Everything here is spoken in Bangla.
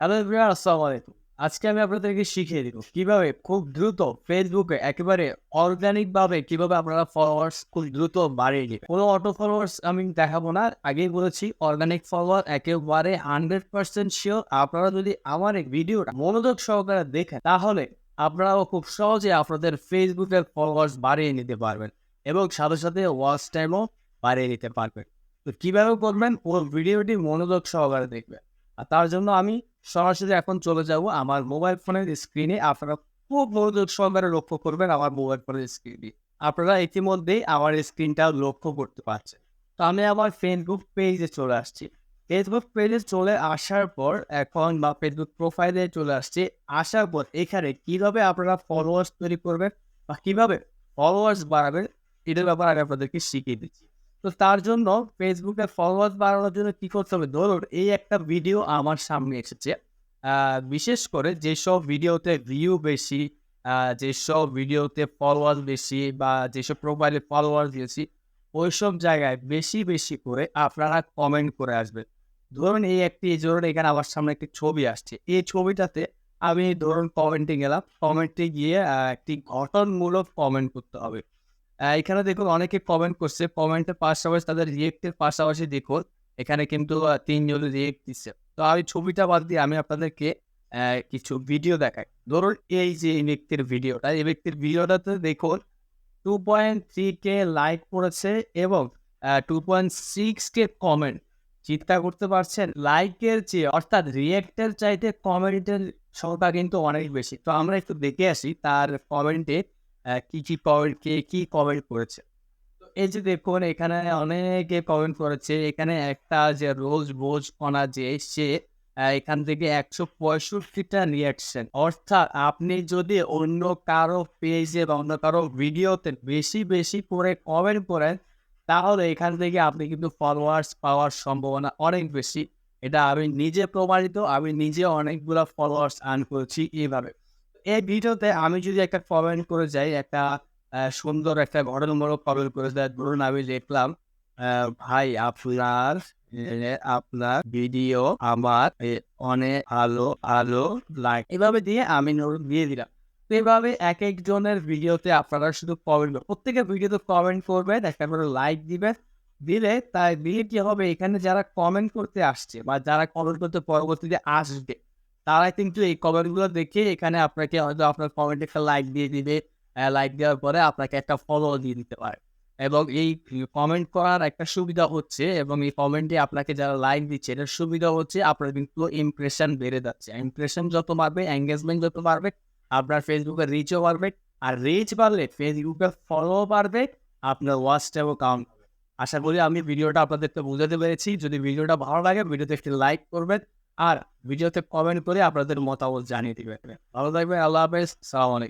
হ্যালো এভরিওয়ান আসসালামু আলাইকুম। আজকে আমি আপনাদেরকে শিখিয়ে দিব কীভাবে খুব দ্রুত ফেসবুকে একেবারে অর্গানিক ভাবে কীভাবে আপনারা ফলোয়ার্স খুব দ্রুত বাড়িয়ে নেবেন। কোনো অটো ফলোয়ার্স আমি দেখাবো না। আগেই বলেছি অর্গানিক ফলোয়ার একেবারে হান্ড্রেড পার্সেন্ট শিওর আপনারা যদি আমার এই ভিডিওটা মনোযোগ সহকারে দেখেন, তাহলে আপনারাও খুব সহজে আপনাদের ফেসবুকের ফলোয়ার্স বাড়িয়ে নিতে পারবেন এবং সাথে সাথে ওয়াচ টাইমও বাড়িয়ে নিতে পারবেন। তো কীভাবে করবেন? পুরো ভিডিওটি মনোযোগ সহকারে দেখবেন। আর তার জন্য আমি সরাসরি এখন চলে যাব আমার মোবাইল ফোনের স্ক্রিনে আপনারা খুব মনোযোগ সহকারে লক্ষ্য করবেন আমার মোবাইল ফোনের স্ক্রিনে আপনারা ইতিমধ্যেই আমার স্ক্রিনটা লক্ষ্য করতে পারছেন। তো আমি আমার ফেসবুক পেজে চলে আসছি। ফেসবুক পেজে চলে আসার পর এখন বা ফেসবুক প্রোফাইলে চলে আসছি। আসার পর এখানে কীভাবে আপনারা ফলোয়ার্স তৈরি করবেন বা কীভাবে ফলোয়ার্স বাড়াবেন, এটার ব্যাপারে আমি আপনাদেরকে শিখিয়ে দিচ্ছি। তো তার জন্য ফেসবুকে ফলোয়ার্স বাড়ানোর জন্য কি করতে হবে? ধরুন, এই একটা ভিডিও আমার সামনে এসেছে। বিশেষ করে যেসব ভিডিওতে ভিউ বেশি যেসব ভিডিওতে ফলোয়ার্স বেশি বা যেসব প্রোফাইলে ফলোয়ার্স বেশি, ওইসব জায়গায় বেশি বেশি করে আপনারা কমেন্ট করে আসবেন। ধরুন, এই একটি এই ধরুন, এখানে আমার সামনে একটি ছবি আসছে। এই ছবিটাতে আমি ধরুন কমেন্টে গেলাম। কমেন্টে গিয়ে একটি গঠনমূলক কমেন্ট করতে হবে। এখানে দেখুন অনেকে কমেন্ট করছে। কমেন্টের পাশাপাশি তাদের রিয়েক্টের পাশাপাশি দেখুন এখানে কিন্তু তিনজন রিয়েক্ট দিচ্ছে। তো আমি ছবিটা বাদ দিয়ে আমি আপনাদেরকে কিছু ভিডিও দেখাই। ধরুন এই যে এই ব্যক্তির ভিডিওটা এই ব্যক্তির ভিডিওটাতে দেখুন two point three K like পড়েছে এবং two point six K comment চিন্তা করতে পারছেন? লাইকের চেয়ে, অর্থাৎ রিয়েক্টের চাইতে কমেন্টের সংখ্যা কিন্তু অনেক বেশি। তো আমরা একটু দেখে আসি তার কমেন্টে কি কি কমেন্ট কে, কি কমেন্ট করেছে? এই যে দেখুন, এখানে অনেকে কমেন্ট করেছে, এখানে একটা যে রোজ বোঝ কণা যে সে এখান থেকে একশো পঁয়ষট্টিটা রিয়াকশন অর্থাৎ আপনি যদি অন্য কারও পেজে বা অন্য কারও ভিডিওতে বেশি বেশি করে কমেন্ট করেন, তাহলে এখান থেকে আপনি কিন্তু ফলোয়ার্স পাওয়ার সম্ভাবনা অনেক বেশি। এটা আমি নিজে প্রমাণিত, আমি নিজে অনেকগুলো ফলোয়ার্স আর্ন করেছি এইভাবে। এই ভিডিওতে আমি যদি একটা কমেন্ট করে যাই একটা সুন্দর একটা ঘটনামূলক কমেন্ট করে যাই ধরুন আমি লিখলাম আহ, ভাই আপনার আপনার ভিডিও আমার অনেক আলো আলো লাইক এভাবে দিয়ে আমি দিয়ে দিলাম। তো এভাবে এক একজনের ভিডিওতে আপনারা শুধু কমেন্ট প্রত্যেকের ভিডিওতে কমেন্ট করবেন একটা করে লাইক দিবেন দিলে তাই দিলে কি হবে এখানে যারা কমেন্ট করতে আসছে বা যারা কমেন্ট করতে পরবর্তীতে আসবে তারা কিন্তু এই কমেন্টগুলো দেখে এখানে আপনাকে হয়তো আপনার কমেন্টে একটা লাইক দিয়ে দিবে। লাইক দেওয়ার পরে আপনাকে একটা ফলো দিয়ে দিতে পারে। এবং এই কমেন্ট করার একটা সুবিধা হচ্ছে এবং এই কমেন্টে আপনাকে যারা লাইক দিচ্ছে, এটার সুবিধা হচ্ছে আপনার কিন্তু ইমপ্রেশন বেড়ে যাচ্ছে। ইমপ্রেশন যত বাড়বে এঙ্গেজমেন্ট যত বাড়বে, আপনার ফেসবুকে রিচও বাড়বে। আর রিচ বাড়লে ফেসবুকে ফলো বাড়বে, আপনার ওয়াচ টাইমও কাউন্ট আশা করি আমি ভিডিওটা আপনাদেরকে বুঝাতে পেরেছি। যদি ভিডিওটা ভালো লাগে, ভিডিওতে একটি লাইক করবেন। আর ভিডিওতে কমেন্ট করে আপনাদের মতামত জানিয়ে দিবেন। ভালো থাকবেন আল্লাহ হাফেজ সালাম আলাইকুম।